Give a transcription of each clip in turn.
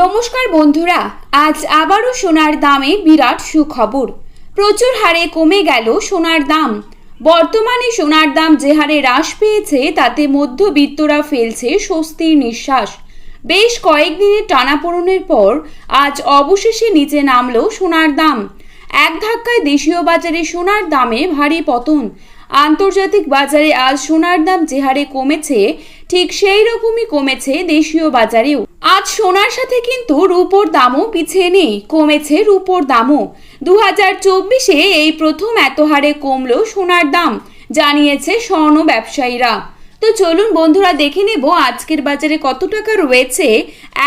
নমস্কার বন্ধুরা, আজ আবারও সোনার দামে বিরাট সুখবর। প্রচুর হারে কমে গেল সোনার দাম। বর্তমানে সোনার দাম যে হারে হ্রাস পেয়েছে, তাতে মধ্যবিত্তরা ফেলছে স্বস্তির নিঃশ্বাস। বেশ কয়েকদিনের টানাপোড়নের পর আজ অবশেষে নিচে নামলো সোনার দাম। এক ধাক্কায় দেশীয় বাজারে সোনার দামে ভারী পতন। আন্তর্জাতিক বাজারে আজ সোনার দাম যে হারে কমেছে ঠিক সেই রকমই কমেছে দেশীয় বাজারেও। আজ সোনার সাথে কিন্তু রূপোর দামও পিছিয়ে নেই, কমেছে রূপোর দামও। দু হাজার চব্বিশে এই প্রথম এত হারে কমল সোনার দাম, জানিয়েছে স্বর্ণ ব্যবসায়ীরা। তো চলুন বন্ধুরা দেখে নেব আজকের বাজারে কত টাকা রয়েছে,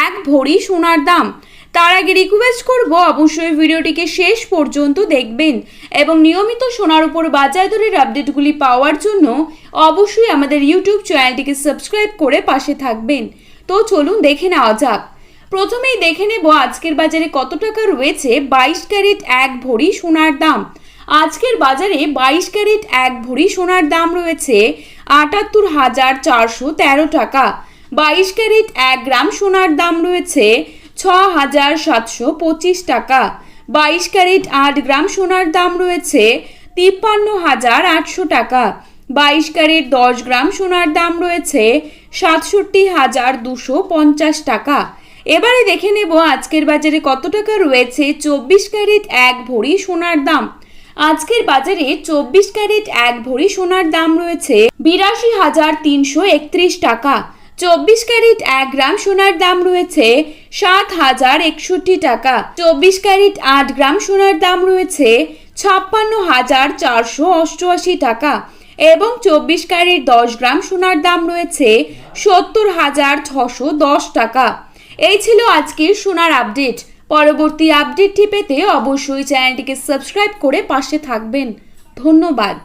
এক ভরি সোনার দাম। তার আগে রিকোয়েস্ট করব, অবশ্যই ভিডিওটিকে শেষ পর্যন্ত দেখবেন। এবং নিয়মিত সোনার উপর বাজার দরের আপডেটগুলি পাওয়ার জন্য অবশ্যই আমাদের ইউটিউব চ্যানেলটিকে সাবস্ক্রাইব করে পাশে থাকবেন। তো চলুন দেখে নেওয়া যাক। প্রথমেই দেখে নেব আজকের বাজারে কত টাকা রয়েছে বাইশ ক্যারেট এক ভরি সোনার দাম। আজকের বাজারে বাইশ ক্যারেট এক ভরি সোনার দাম রয়েছে আটাত্তর হাজার চারশো তেরো টাকা। বাইশ ক্যারেট এক গ্রাম সোনার দাম রয়েছে ছ হাজার সাতশো পঁচিশ টাকা। বাইশ ক্যারেট আট গ্রাম সোনার দাম রয়েছে তিপ্পান্ন হাজার আটশো টাকা। বাইশ ক্যারেট দশ গ্রাম সোনার দাম রয়েছে সাতষট্টি হাজার দুশো পঞ্চাশ টাকা। এবারে দেখে নেব আজকের বাজারে কত টাকা রয়েছে। চব্বিশ ক্যারেট এক ভরি সোনার দাম। আজকের বাজারে চব্বিশ ক্যারেট এক ভরি সোনার দাম রয়েছে বিরাশি হাজার তিনশো একত্রিশ টাকা। চব্বিশ ক্যারেট এক গ্রাম সোনার দাম রয়েছে সাত হাজার একষট্টি টাকা। চব্বিশ ক্যারিট আট গ্রাম সোনার দাম রয়েছে ছাপ্পান্ন হাজার চারশো অষ্টআশি টাকা এবং চব্বিশ ক্যারিট দশ গ্রাম সোনার দাম রয়েছে সত্তর হাজার ছশো দশ টাকা। এই ছিল আজকের সোনার আপডেট। পরবর্তী আপডেটটি পেতে অবশ্যই চ্যানেলটিকে সাবস্ক্রাইব করে পাশে থাকবেন। ধন্যবাদ।